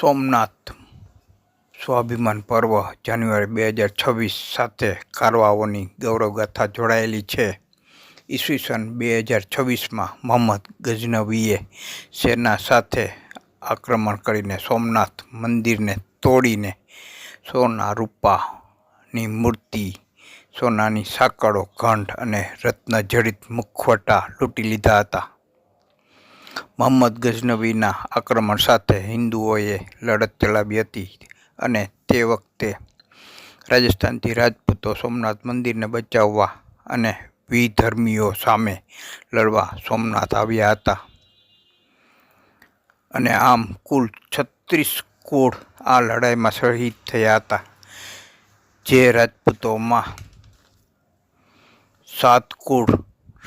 સોમનાથ. સ્વાભિમાન પર્વ જાન્યુઆરી બે હજાર છવ્વીસ સાથે કારવાઓની ગૌરવગાથા જોડાયેલી છે. ઈસવીસન બે હજાર છવ્વીસમાં મોહમ્મદ ગઝનવીએ સેના સાથે આક્રમણ કરીને સોમનાથ મંદિરને તોડીને સોના રૂપાની મૂર્તિ, સોનાની સાંકળો, ઘંટ અને રત્નજડિત મુખવટા લૂંટી લીધા હતા. મોહમ્મદ ગઝનવીના આક્રમણ સાથે હિન્દુઓએ લડત ચલાવી હતી અને તે વખતે રાજસ્થાનથી રાજપૂતો સોમનાથ મંદિરને બચાવવા અને વિધર્મીઓ સામે લડવા સોમનાથ આવ્યા હતા. અને આમ કુલ છત્રીસ કુળ આ લડાઈમાં શહીદ થયા હતા. જે રાજપૂતોમાં સાત કુળ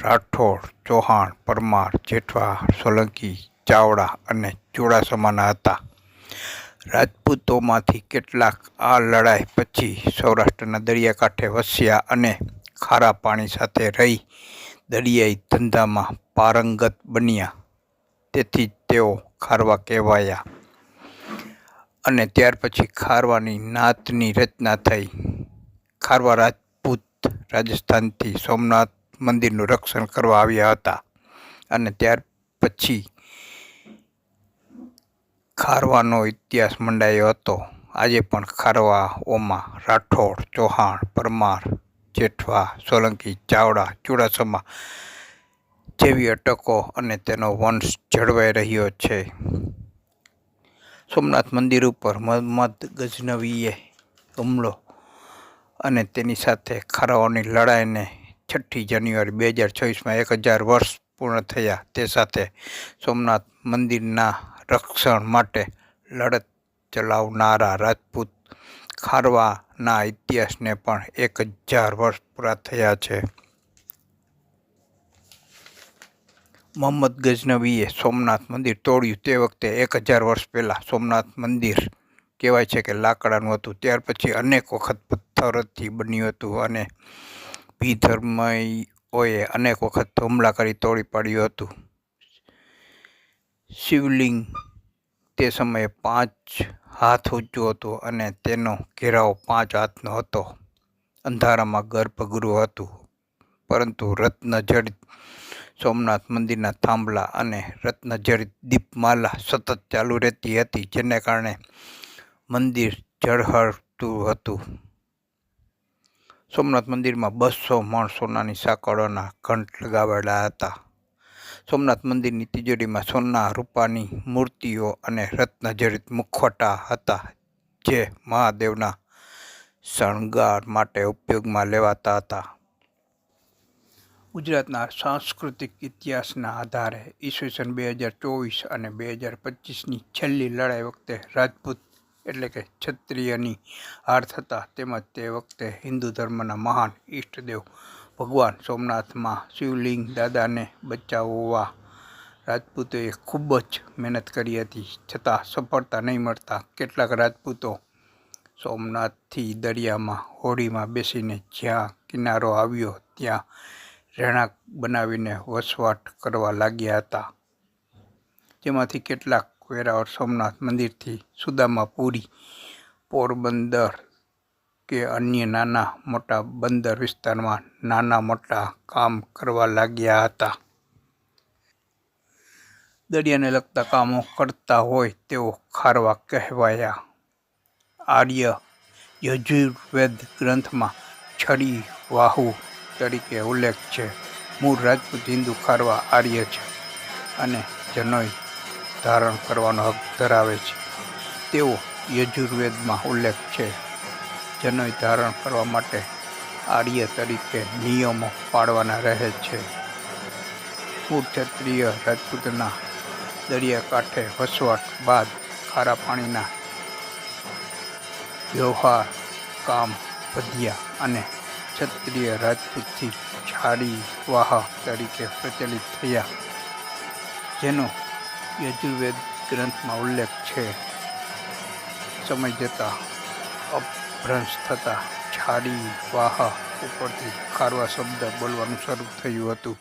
રાઠોડ, ચૌહાણ, પરમાર, જેઠવા, સોલંકી, ચાવડા અને ચુડાસમાના હતા. રાજપૂતોમાંથી કેટલાક આ લડાઈ પછી સૌરાષ્ટ્રના દરિયાકાંઠે વસ્યા અને ખારા પાણી સાથે રહી દરિયાઈ ધંધામાં પારંગત બન્યા. તેથી તેઓ ખારવા કહેવાયા. અને ત્યાર પછી ખારવાની નાતની રચના થઈ. ખારવા રાજપૂત રાજસ્થાનથી સોમનાથ મંદિરનું રક્ષણ કરવા આવ્યા હતા. અને ત્યાર પછી ખારવાનો ઇતિહાસ મંડાયો હતો. આજે પણ ખારવાઓમાં રાઠોડ, ચૌહાણ, પરમાર, જેઠવા, સોલંકી, ચાવડા, ચુડાસમા જેવી અટકો અને તેનો વંશ જળવાઈ રહ્યો છે. સોમનાથ મંદિર ઉપર મોહમ્મદ ગઝનવીએ હુમલો અને તેની સાથે ખારાઓની લડાઈને છઠ્ઠી જાન્યુઆરી બે હજાર ચોવીસમાં એક હજાર વર્ષ પૂર્ણ થયા. તે સાથે સોમનાથ મંદિરના રક્ષણ માટે લડત ચલાવનારા રાજપૂત ખારવાના ઇતિહાસને પણ એક હજાર વર્ષ પૂરા થયા છે. મોહમ્મદ ગઝનવીએ સોમનાથ મંદિર તોડ્યું તે વખતે એક હજાર વર્ષ પહેલાં સોમનાથ મંદિર કહેવાય છે કે લાકડાનું હતું. ત્યાર પછી અનેક વખત પથ્થરથી બન્યું હતું અને વિધર્મીઓએ અનેક વખત હુમલા કરી તોડી પાડ્યું હતું. શિવલિંગ તે સમયે પાંચ હાથ ઊંચું હતું અને તેનો ઘેરાવ પાંચ હાથનો હતો. અંધારામાં ગર્ભગૃહ હતું, પરંતુ રત્નજડિત સોમનાથ મંદિરના થાંભલા અને રત્નજળ દીપમાલા સતત ચાલુ રહેતી હતી, જેને કારણે મંદિર ઝળહળતું હતું. સોમનાથ મંદિરમાં બસો મણ સોનાની સાંકળોના ઘંટ લગાવેલા હતા. સોમનાથ મંદિરની તિજોરીમાં સોના રૂપાની મૂર્તિઓ અને રત્નજડિત મુખવટા હતા, જે મહાદેવના શણગાર માટે ઉપયોગમાં લેવાતા હતા. ગુજરાતના સાંસ્કૃતિક ઇતિહાસના આધારે ઈસવીસન બે હજાર ચોવીસ અને બે હજાર પચીસની છેલ્લી લડાઈ વખતે રાજપૂત એટલે કે ક્ષત્રિયની હાર થતાં તેમજ તે વખતે હિન્દુ ધર્મના મહાન ઈષ્ટદેવ ભગવાન સોમનાથમાં શિવલિંગ દાદાને બચાવવા રાજપૂતોએ ખૂબ જ મહેનત કરી હતી. છતાં સફળતા નહીં મળતા કેટલાક રાજપૂતો સોમનાથથી દરિયામાં હોડીમાં બેસીને જ્યાં કિનારો આવ્યો ત્યાં રહેણાંક બનાવીને વસવાટ કરવા લાગ્યા હતા. જેમાંથી કેટલાક વેરાવળ સોમનાથ મંદિરથી સુદામાપુરી પોરબંદર કે અન્ય નાના મોટા બંદર વિસ્તારમાં નાના મોટા કામ કરવા લાગ્યા હતા. દરિયાને લગતા કામો કરતા હોય તેઓ ખારવા કહેવાયા. આર્ય યજુર્વેદ ગ્રંથમાં છડી વાહુ તરીકે ઉલ્લેખ છે. મૂળ રાજપૂત હિન્દુ ખારવા આર્ય છે અને જનોઈ ધારણ કરવાનો હક ધરાવે છે. તેવો યજુર્વેદમાં ઉલ્લેખ છે, જનોય ધારણ કરવા માટે આર્ય તરીકે નિયમો પાળવાના રહે છે. મૂળ ક્ષત્રિય રાજપૂતના દરિયાકાંઠે વસવાટ બાદ ખારા પાણીના વ્યવહાર કામ વધ્યા અને ક્ષત્રિય રાજપૂતથી છાડી વાહ તરીકે પ્રચલિત થયા. જેનો યજુર્વેદ ગ્રંથમાં ઉલ્લેખ છે. સમય જતાં અપભ્રંશ થતાં છાડી વાહ ઉપરથી ખારવા શબ્દ બોલવાનું શરૂ થયું હતું.